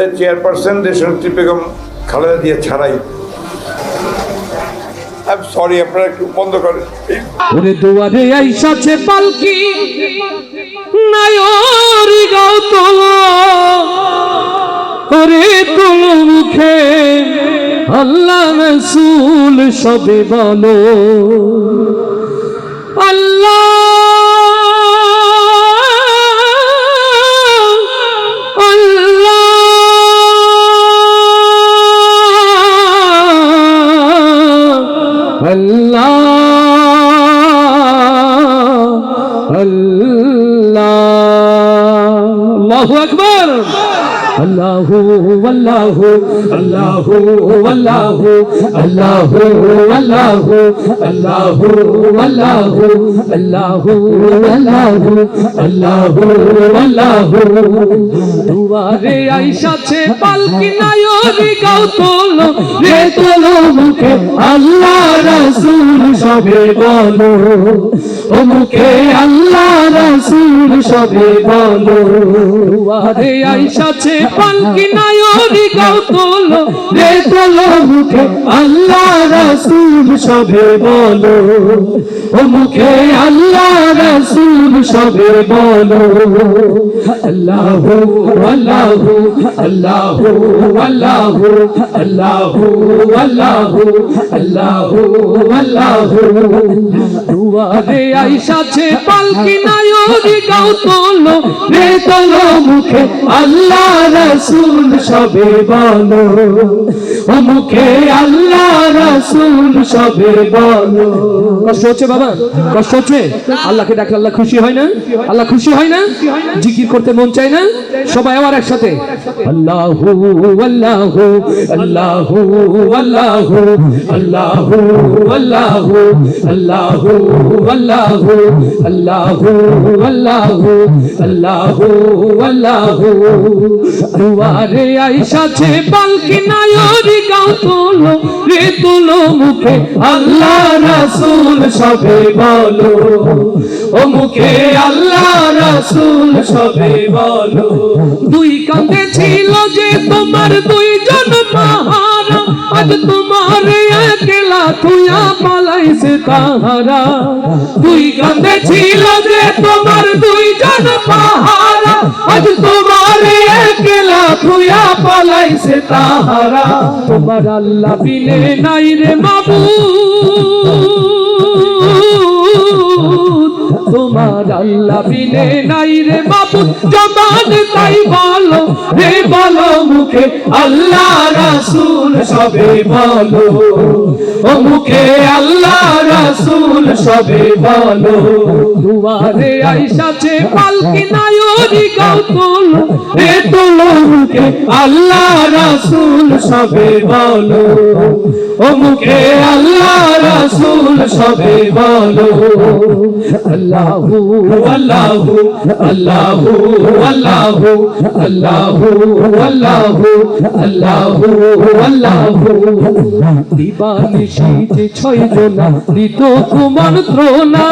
আমাদের চেয়ারপারসন দেশনেত্রী বেগম খালেদা দিয়ে ছাড়াই। সরি একটু বন্ধ পালকি আল্লাহ সবে বলো। আল্লাহ আল্লাহু আল্লাহু আল্লাহু আল্লাহু আল্লাহু আল্লাহু আল্লাহু আল্লাহু আল্লাহু আল্লাহু দুয়ারে আইসাছে মুখে আল্লাহ রাসূল সবে বলো ও মুখে পালকি নায়রি গাও তোলো, রে মুখে। আল্লাহ রাসূল সবে বলো, ও মুখে আল্লাহ রাসূল সবে বলো। আল্লাহু আল্লাহু আল্লাহু আল্লাহু আল্লাহু আল্লাহু আল্লাহু আল্লাহু। দুয়ারে আইসাছে পালকি নায়রি গাও তোলো, রে তোলো মুখে। আল্লাহ রাসূল সবে বলো ও মুখে আল্লাহ রাসূল সবে বলো কষ্ট হচ্ছে বাবা কষ্ট হচ্ছে আল্লাহকে ডাকলে আল্লাহ খুশি হয় না আল্লাহ খুশি হয় না জিকির করতে মন চায় না সবাই আবার একসাথে আল্লাহু আল্লাহু আল্লাহু আল্লাহু আল্লাহু আল্লাহু আল্লাহু আল্লাহু আল্লাহু আল্লাহু আল্লাহু আল্লাহু আল্লাহু আল্লাহু দুয়ারে আইসাছে পালকি নায়রি গাও তোলো, রে তোলো মুখে। আল্লাহ রাসূল সবে বলো, ও মুখে আল্লাহ রাসূল সবে বলো। দুই কাঁধে ছিল যে তোমার দুইজন পাহারা, আজ তোমার একলা তুইয়া পালাইছে তাহারা দুই কাঁধে ছিল যে তোমার দুইজন পাহারা আজ তোমার একলা তুইয়া পালাইছে তাহারা তোমার আল্লাহ বিনে নাই রে মাবু তোমার আল্লাহ বিনে নাই রে বাবু জবান তাই বলো রে বলো মুখে, আল্লাহ রাসূল সবে বলো। ও মুখে আল্লাহ রাসূল সবে বলো। দুয়ারে আইসাছে পালকি নায়রি গাও রে তোলো মুখে আল্লাহ রাসূল সবে বলো। ও আল্লাহ রাসূল সবে বলো। আল্লাহু আল্লাহু আল্লাহু আল্লাহু আল্লাহু আল্লাহু আল্লাহু আল্লাহু। দিবানিশি যে ছয় জনা দিত কুমন্ত্রণা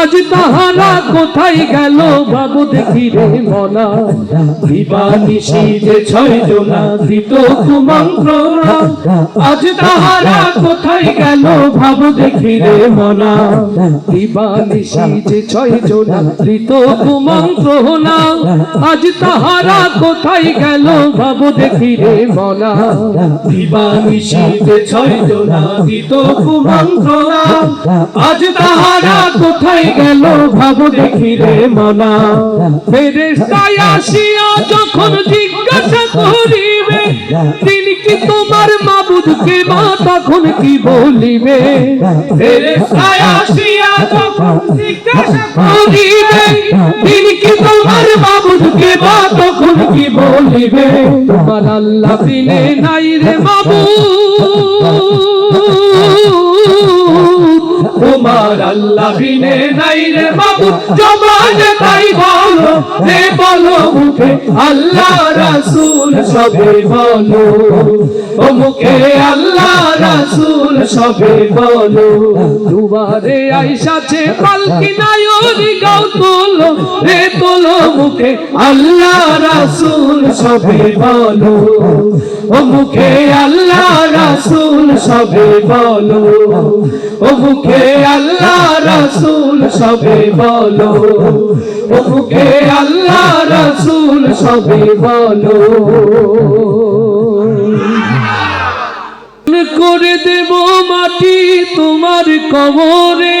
আজ তাহারা কোথায় গেল বাবু দেখি রে মনা। দিবানিশি যে ছয় জনা দিত কুমন্ত্রণা আজ তাহারা কোথায় গেল ভাবু দেখি রে মনা। দিবানিশি যে ছয় জনা দিত কুমন্ত্রণা আজ তাহারা কোথায় গেল ভাবু দেখি রে মনা। দিবানিশি যে ছয় জনা দিত কুমন্ত্রণা আজ তাহারা কোথায় গেল ভাবু দেখি রে মনা। ফেরেশতায় আসিয়া যখন জিজ্ঞাসা বলিবে তিনি কি তোমার মাবুদ কে মা তখন কি বলিবে? তিনি কি তোমার মাবুদ কে মা তখন কি বলিবে? তোমার আল্লাহ দিনে নাই রে মাবুদ। তোমার আল্লাহ দিনে নাই রে মাবুদ। জমানে হে বলো মুখে আল্লাহ রাসূল সবে বলো। ও মুখে আল্লাহ রাসূল সবে বলো। দুবারে আইসাছে পালকি নায়রি তোলো মুখে, আল্লাহ রাসূল সবে বলো। ও মুখে, আল্লাহ রাসূল সবে বলো। ও মুখে, আল্লাহ রাসূল সবে বলো। ও মুখে, আল্লাহ রাসূল সবে বলো। করে দেব মাটি তোমার কবরে।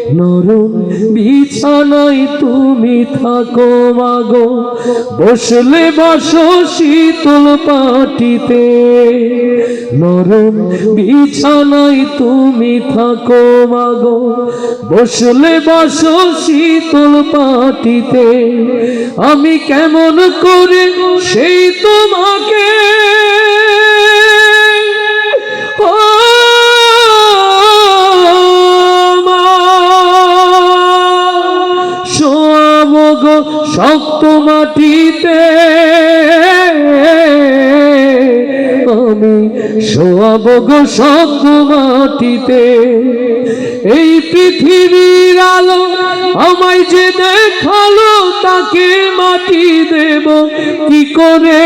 নরম বিছানায় তুমি থাকো, মাগো। বসলে বসো শীতল পাটিতে। নরম বিছানায় তুমি থাকো, মাগো। বসলে বসো শীতল পাটিতে। আমি কেমন করে সেই তোমাকে শক্ত মাটিতে আমি শোয়াব গো শক্ত মাটিতে। এই পৃথিবীর আলো আমায় যে দেখাল, তাকে মাটি দেব। কি করে?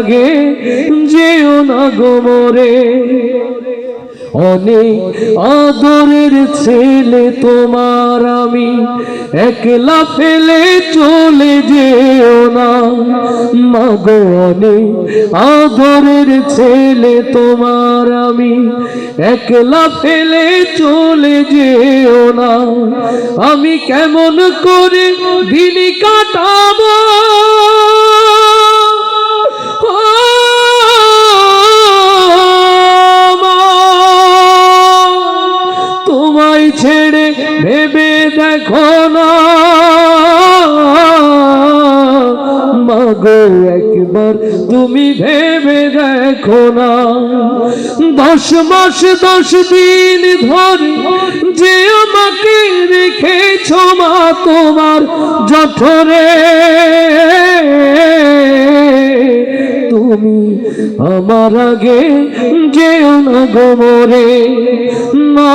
আগে যেও না গোমরে অনেক আদরের ছেলে তোমার আমি, একলা ফেলে চলে যেও না। মাগো, অনেক আদরের ছেলে তোমার আমি, একলা ফেলে চলে যেও না। আমি কেমন করে দিন কাটাবো? দেখো না মাগো একবার তুমি ভেবে দেখো না। দশ মাস, দশ দিন ধরে যে আমাকে রেখেছ মা তোমার জঠরে। তুমি আমার আগে যেও না গোমরে মা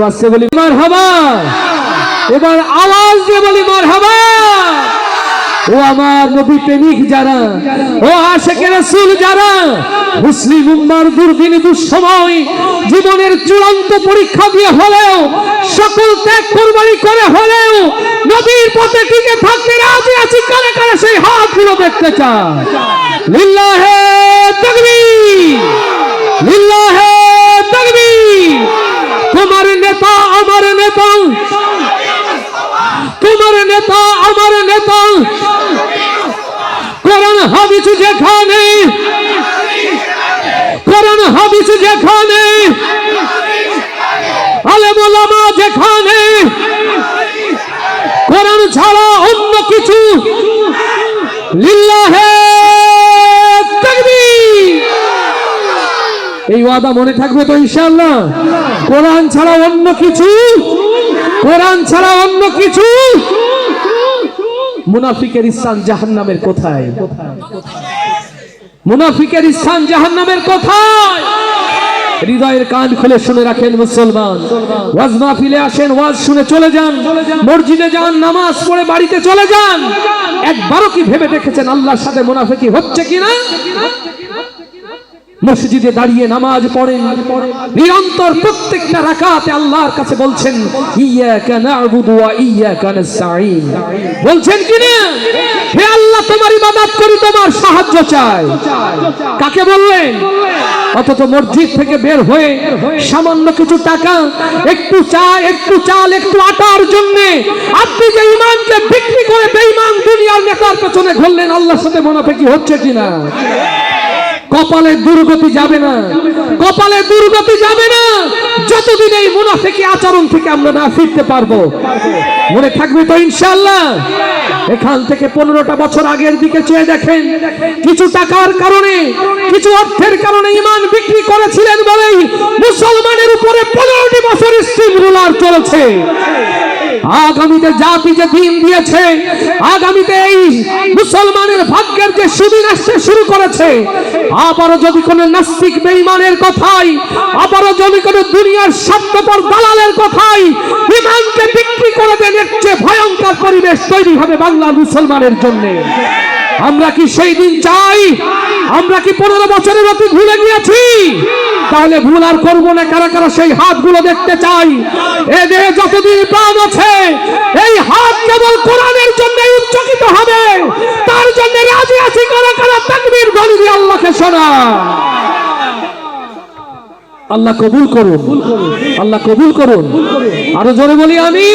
আরও আসছে বলি মার হাবা এবার আওয়াজ দিয়ে বলি মার হাবা ও আমার নবী প্রেমিক যারা, ও আশেকে রাসূল যারা, মুসলিম উম্মার দুর্দিন দুঃসময় জীবনের চূড়ান্ত পরীক্ষা দিয়ে হলেও, সকল ত্যাগ কুরবানি করে হলেও, নবীর পথে টিকে থাকতে রাজি আছি, কারে কারে সেই হাতগুলো দেখতে চায়। লিল্লাহে তাকবীর, লিল্লাহে তাকবীর তোমার নেতা আমার নেতা তোমার নেতা নেতা কোরআন হাদিস যেখানে, কোরআন হাদিস যেখানে আলেম যেখানে, কোরআন ছাড়া অন্য কিছু লিল্লাহে এই ওয়াদা মনে থাকবে তো ইনশাআল্লাহ? কোরআন ছাড়া অন্য কিছু, কোরআন ছাড়া অন্য কিছু মুনাফিকের ইসান জাহান নামের কোথায়? মুনাফিকের ইসান জাহান নামের কোথায়? হৃদয়ের কান খুলে শুনে রাখেন মুসলমান। ওয়াজ ফিলে আসেন, ওয়াজ শুনে চলে যান। মসজিদে যান, নামাজ পড়ে বাড়িতে চলে যান। একবারও কি ভেবে দেখেছেন আল্লাহর সাথে মুনাফিকি হচ্ছে কিনা? মসজিদে দাঁড়িয়ে নামাজ পড়েন। নিরন্তর প্রত্যেকটা রাকাতে আল্লাহর কাছে বলছেন ইয়াকা না'বুদু ওয়া ইয়াকা বলছেন কি না? হে আল্লাহ, তোমার ইবাদত করি, তোমার সাহায্য চাই। কাকে বললেন? অথচ মসজিদ থেকে বের হয়ে সামান্য কিছু টাকা, একটু চা, একটু চাল, একটু আটার জন্য আপনি যে ইমানকে বিক্রি করে বেঈমান দুনিয়ার নেতার পেছনে ঘুরলেন, আল্লাহর সাথে মুনাফিকি হচ্ছে কিনা? কপালে দুর্গতি যাবে না। কপালে দুর্গতি যাবে না। যতদিন এই মুনাফিকি আচরণ থেকে আমরা না ফিরতে পারব। মনে থাকবে তো ইনশাল্লাহ এখান থেকে পনেরোটা বছর আগের দিকে চেয়ে দেখেন, কিছু টাকার কারণে, কিছু অর্থের কারণে ইমান বিক্রি করেছিলেন বলেই মুসলমানের উপরে পনেরোটি বছর স্টিম রুলার চলেছে। আগামীতে জাতি যে দিন দিয়েছে, আগামীতে এই মুসলমানের ভাগ্যের যে সুদিন আসতে শুরু করেছে, আবারও যদি কোনো নাস্তিক বেঈমানের কথাই, আবারও যদি কোনো দুনিয়ার স্বার্থপর দালালের কথাই ইমানকে বিক্রি করে দেন, এর চেয়ে ভয়ঙ্কর পরিবেশ তৈরি হবে বাংলা মুসলমানের জন্য। আমরা কি সেই দিন চাই? আমরা কি পনেরো বছরের অতি ভুলে গিয়েছি? তাহলে ভুল আর করব না, কারা কারা সেই হাতগুলো দেখতে চাই? এ দেহে যতদিন প্রাণ আছে, এই হাত কেবল কোরআনের জন্য উচ্চকিত হবে। তার জন্য রাজি আছি, কারা কারা তাকবীর ধ্বনি দিয়ে আল্লাহকে শোনা আল্লাহ কবুল করুন। আল্লাহ কবুল করুন। আরও জোরে বলি আমি